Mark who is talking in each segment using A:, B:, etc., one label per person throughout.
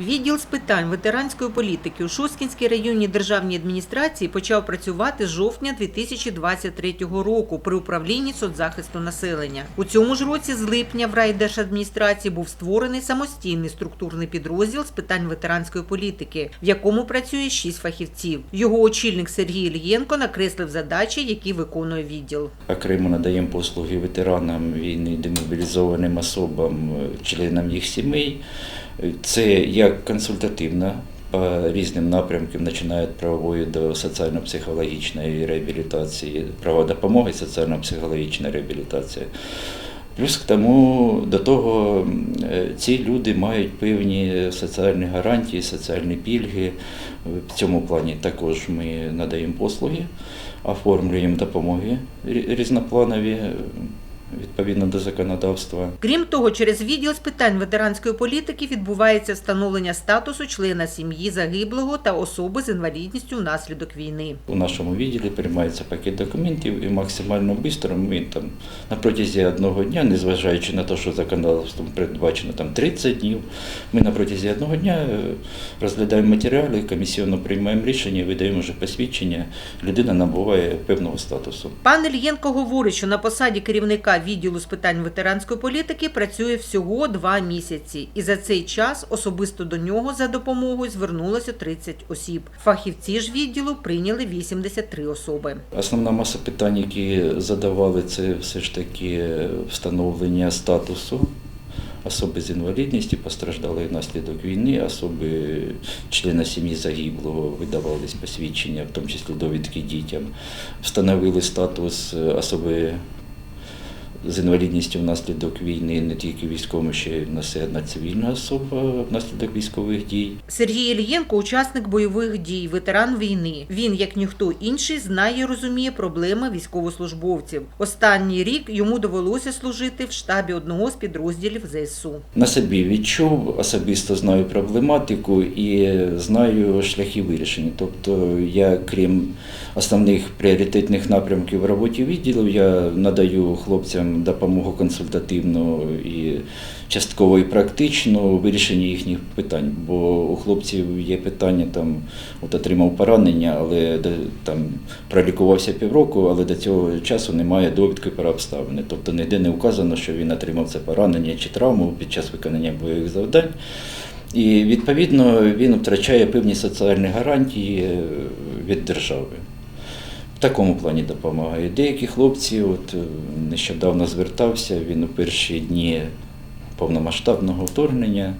A: Відділ з питань ветеранської політики у Шосткінській районній державній адміністрації почав працювати з жовтня 2023 року при управлінні соцзахисту населення. У цьому ж році з липня в райдержадміністрації був створений самостійний структурний підрозділ з питань ветеранської політики, в якому працює шість фахівців. Його очільник Сергій Ільєнко накреслив задачі, які виконує відділ.
B: Окремо надаємо послуги ветеранам війни, демобілізованим особам, членам їх сімей. Це як консультативна по різним напрямкам, починають правової до соціально-психологічної реабілітації, права допомоги, соціально-психологічна реабілітація. Плюс к тому до того е, ці люди мають певні соціальні гарантії, соціальні пільги. В цьому плані також ми надаємо послуги, оформлюємо допомоги різнопланові відповідно до законодавства.
A: Крім того, через відділ з питань ветеранської політики відбувається встановлення статусу члена сім'ї загиблого та особи з інвалідністю внаслідок війни.
B: У нашому відділі приймається пакет документів і максимально швидко ми там на протязі одного дня, незважаючи на те, що законодавством передбачено там 30 днів, ми на протязі одного дня е, розглядаємо матеріали, комісійно приймаємо рішення, видаємо вже посвідчення, людина набуває певного статусу.
A: Пан Ільєнко говорить, що на посаді керівника відділу з питань ветеранської політики працює всього два місяці, і за цей час особисто до нього за допомогою звернулося 30 осіб. Фахівці ж відділу прийняли 83 особи.
B: Основна маса питань, які задавали, це все ж таки встановлення статусу особи з інвалідністю, постраждали внаслідок війни, особи члена сім'ї загиблого видавались посвідчення, в тому числі довідки дітям. Встановили статус особи з інвалідністю внаслідок війни не тільки військовим, ще й в одна цивільна особа внаслідок військових дій.
A: Сергій Ільєнко учасник бойових дій, ветеран війни. Він, як ніхто інший, знає і розуміє проблеми військовослужбовців. Останній рік йому довелося служити в штабі одного з підрозділів ЗСУ.
B: На собі відчув, особисто знаю проблематику і знаю шляхи вирішення. Тобто я, крім основних пріоритетних напрямків в роботі відділу, я надаю хлопцям допомогу консультативну і частково і практичну у вирішенні їхніх питань. Бо у хлопців є питання там, от отримав поранення, але там пролікувався півроку, але до цього часу немає довідки про обставини. Тобто ніде не вказано, що він отримав це поранення чи травму під час виконання бойових завдань. І відповідно він втрачає певні соціальні гарантії від держави. Такому плані допомагає. Деякі хлопці, от е, нещодавно звертався, він у перші дні повномасштабного вторгнення.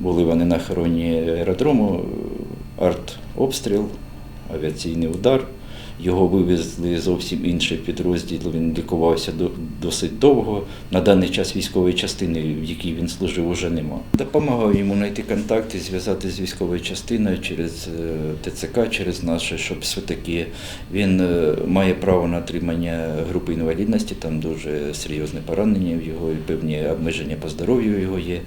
B: Були вони на охороні аеродрому, е, артобстріл, авіаційний удар. Його вивезли зовсім інший підрозділ. Він лікувався досить довго. На даний час військової частини, в якій він служив, уже нема. Допомагав йому знайти контакти, зв'язати з військовою частиною через е, ТЦК, через наше, щоб все-таки він е, має право на отримання групи інвалідності. Там дуже серйозне поранення в його і певні обмеження по здоров'ю його є.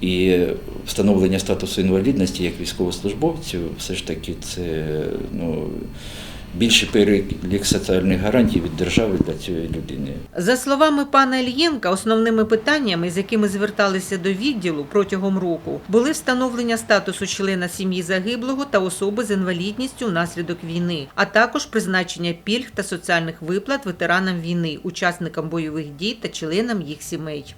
B: І встановлення статусу інвалідності як військовослужбовцю, все ж таки, це ну, більший перелік соціальних гарантій від держави для цієї людини.
A: За словами пана Ільєнка, основними питаннями, з якими зверталися до відділу протягом року, були встановлення статусу члена сім'ї загиблого та особи з інвалідністю внаслідок війни, а також призначення пільг та соціальних виплат ветеранам війни, учасникам бойових дій та членам їх сімей.